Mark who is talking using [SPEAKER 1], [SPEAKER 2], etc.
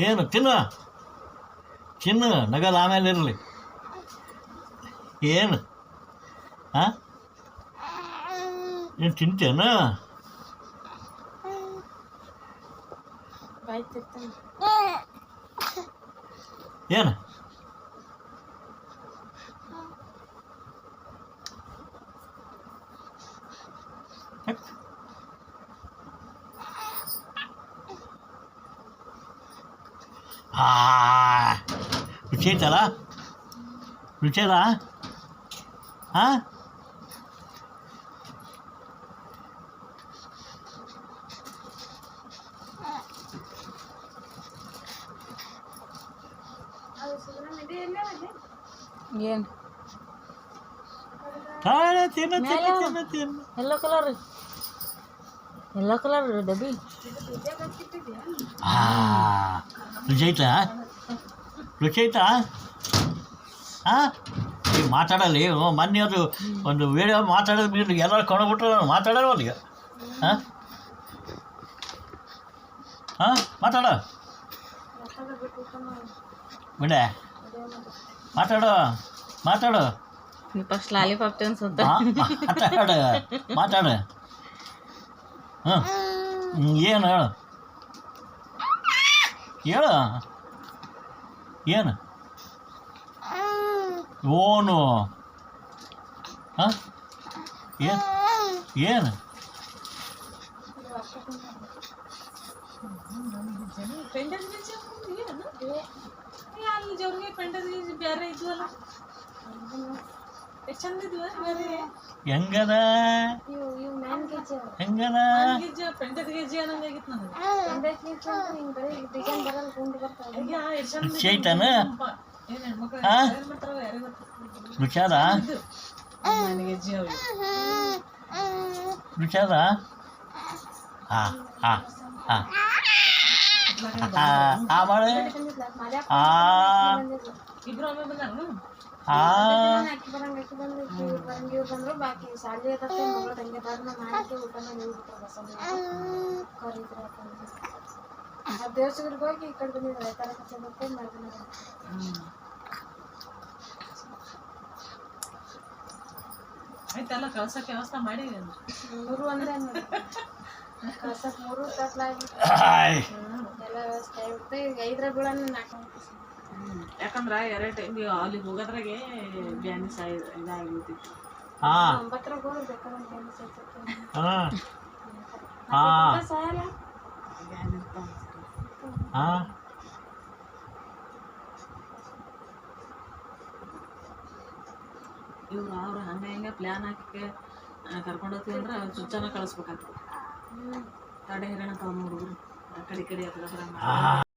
[SPEAKER 1] ಏನು ತಿನ್ನು ತಿನ್ನು ನಗದು ಆಮೇಲೆ ಇರಲಿ ಏನು ಹಾಂ ಏನು ತಿಂತೇನು
[SPEAKER 2] ಬಾಯ್ ತಿರ್ತಾನೆ
[SPEAKER 1] ಏನು ಆ ರುಚಿ ಐತಲ್ಲ ರುಚಿ ಅದ ಹಾಂ
[SPEAKER 2] ಏನು
[SPEAKER 1] ತಾಳೆ ತಿನ್ನು ತಿನ್ನು ತಿನ್ನು ತಿನ್ನು
[SPEAKER 2] ಎಲ್ಲೋ ಕಲರ್ ಎಲ್ಲೋ ಕಲರ್ ಡಬ್ಬಿ
[SPEAKER 1] ಆ ರುಚಿ ಐತಾ? ರುಚಿ ಐತಾ? ಹಾಂ ಈಗ ಮಾತಾಡಲಿ ಮೊನ್ನೆ ಅದು ಒಂದು ವೀಡಿಯೋ ಮಾತಾಡೋದು ಬಿಟ್ಟು ಎಲ್ಲರೂ ಕೊಂಡ್ಬಿಟ್ರೆ ಮಾತಾಡೋರು ಅಲ್ಲಿಗೆ. ಹಾಂ ಹಾಂ ಮಾತಾಡೋ. ಬಿಡೆ. ಮಾತಾಡೋ ಮಾತಾಡು.
[SPEAKER 2] ಫಸ್ಟ್ ಲಾಲಿಪಾಪ್ ತಿನ್ಸುತ್ತ
[SPEAKER 1] ಹಾ, ಮಾತಾಡು. ಮಾತಾಡು ಹ್ಞೂ ಏನು ಹೇಳು? ಹೇಳು. ಏನು? ಓನು. ಹಾಂ? ಏನು? ಏನು?
[SPEAKER 2] ಬೇರೆ ಇದ್ವಲ್ಲ.
[SPEAKER 1] ಹೆಂಗದ? ಹೆಂಗದ?
[SPEAKER 2] ಗೊತ್ತು?
[SPEAKER 1] ರುಚಾದ. ರುಚಾದ? ಹಾ ಹಾ ಹಾ ಆ ಮಾಡೆ ಆ ಆ
[SPEAKER 3] ದೇವಸ್ಥಾನಕ್ಕೆ ಹೋಗಿ ಈ ಕಡೆ ಬಂದಿದ್ದಾರೆ ರೈತರ ಕಚ್ಚಬೇಕು ಮಾಡ್ಕೊಂಡು
[SPEAKER 2] ಆಯ್ತಲ್ಲ ಕಳ್ಸಕ್ಕೆ ವ್ಯವಸ್ಥೆ ಮಾಡಿ
[SPEAKER 3] ಮೂರು ಅಂದ್ರೆ ಕಳ್ಸಕ್ ಮೂರು ತಟ್ಲಾಗಿ
[SPEAKER 1] ಆಯ್.
[SPEAKER 3] ಎಲ್ಲ ವ್ಯವಸ್ಥೆ ಇರುತ್ತೆ ಈಗ ಐದರ ಬೀಳನ್ನ ನಾಲ್ಕು.
[SPEAKER 2] ಯಾಕಂದ್ರ ಎರಡು ಟೈಮ್ ಅಲ್ಲಿಗೆ ಹೋಗೋದ್ರಾಗೆ ಬ್ಯಾನಿ ಸಾಯಿ ಇದಾಗಿಬಿಟ್ಟಿತ್ತು.
[SPEAKER 1] ಹಾಂ.
[SPEAKER 3] ಒಂಬತ್ತರಾಗ ಹೋಗಿ ಬೇಕಾದ್ರೆ ಏನು ಸಿಗ್ತೈತೆ
[SPEAKER 1] ಹಾಂ. ಹಾಂ.
[SPEAKER 3] ಸಾಯಲ್ಲ
[SPEAKER 2] ಬ್ಯಾನಿ ಇರ್ತಾವ
[SPEAKER 1] ಹಾಂ.
[SPEAKER 2] ಇವ್ರು ಅವ್ರು ಹಂಗೆ ಹಿಂಗೆ ಪ್ಲ್ಯಾನ್ ಹಾಕಿ ಕರ್ಕೊಂಡು ಹೋಗ್ತೀವಿ ಅಂದ್ರೆ ಚುಚ್ಚನ ಕಳಿಸ್ಬೇಕಾಗ್ತದೆ ತಡೆ ಹಿರಣ ತಾವು ಹುಡುಗರು ಆ ಕಡೆ ಈ ಕಡೆ ಹತ್ರ
[SPEAKER 1] ಆ